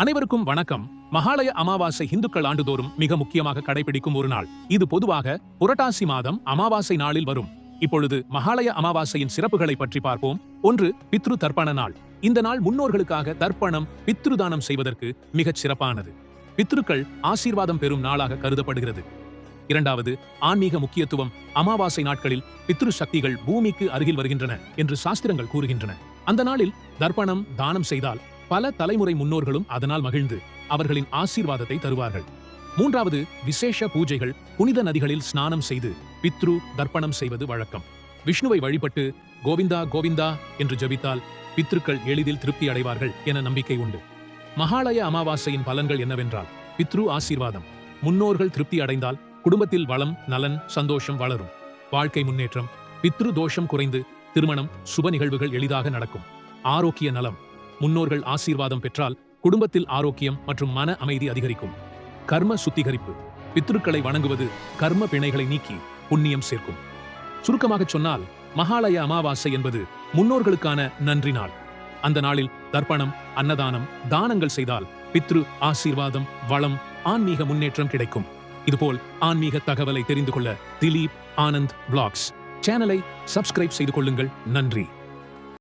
அனைவருக்கும் வணக்கம். மகாலய அமாவாசை இந்துக்கள் ஆண்டுதோறும் மிக முக்கியமாக கடைபிடிக்கும் ஒரு நாள். இது பொதுவாக புரட்டாசி மாதம் அமாவாசை நாளில் வரும். இப்பொழுது மகாலய அமாவாசையின் சிறப்புகளை பற்றி பார்ப்போம். ஒன்று பித்ரு தர்ப்பண நாள். இந்த நாள் முன்னோர்களுக்காக தர்ப்பணம் பித்ருதானம் செய்வதற்கு மிகச் சிறப்பானது. பித்ருக்கள் ஆசீர்வாதம் பெறும் நாளாக கருதப்படுகிறது. இரண்டாவது ஆன்மீக முக்கியத்துவம். அமாவாசை நாட்களில் பித்ரு சக்திகள் பூமிக்கு அருகில் வருகின்றன என்று சாஸ்திரங்கள் கூறுகின்றன. அந்த நாளில் தர்ப்பணம் தானம் செய்தால் பல தலைமுறை முன்னோர்களும் அதனால் மகிழ்ந்து அவர்களின் ஆசீர்வாதத்தை தருவார்கள். மூன்றாவது விசேஷ பூஜைகள் புனித நதிகளில் ஸ்நானம் செய்து பித்ரு தர்ப்பணம் செய்வது வழக்கம். விஷ்ணுவை வழிபட்டு கோவிந்தா கோவிந்தா என்று ஜபித்தால் பித்ருக்கள் எளிதில் திருப்தி அடைவார்கள் என நம்பிக்கை உண்டு. மகாலய அமாவாசையின் பலன்கள் என்னவென்றால் பித்ரு ஆசீர்வாதம். முன்னோர்கள் திருப்தி அடைந்தால் குடும்பத்தில் வளம் நலன் சந்தோஷம் வளரும். வாழ்க்கை முன்னேற்றம் பித்ரு தோஷம் குறைந்து திருமணம் சுப நிகழ்வுகள் எளிதாக நடக்கும். ஆரோக்கிய நலம் முன்னோர்கள் ஆசீர்வாதம் பெற்றால் குடும்பத்தில் ஆரோக்கியம் மற்றும் மன அமைதி அதிகரிக்கும். கர்ம சுத்திகரிப்பு. பித்ருக்களை வணங்குவது கர்ம பிணைகளை நீக்கி புண்ணியம் சேர்க்கும். சுருக்கமாகச் சொன்னால் மகாலய அமாவாசை என்பது முன்னோர்களுக்கான நன்றி நாள். அந்த நாளில் தர்ப்பணம் அன்னதானம் தானங்கள் செய்தால் பித்ரு ஆசீர்வாதம் வளம் ஆன்மீக முன்னேற்றம் கிடைக்கும். இதுபோல் ஆன்மீக தகவலை தெரிந்து கொள்ள திலீப் ஆனந்த் பிளாக்ஸ் சேனலை சப்ஸ்கிரைப் செய்து கொள்ளுங்கள். நன்றி.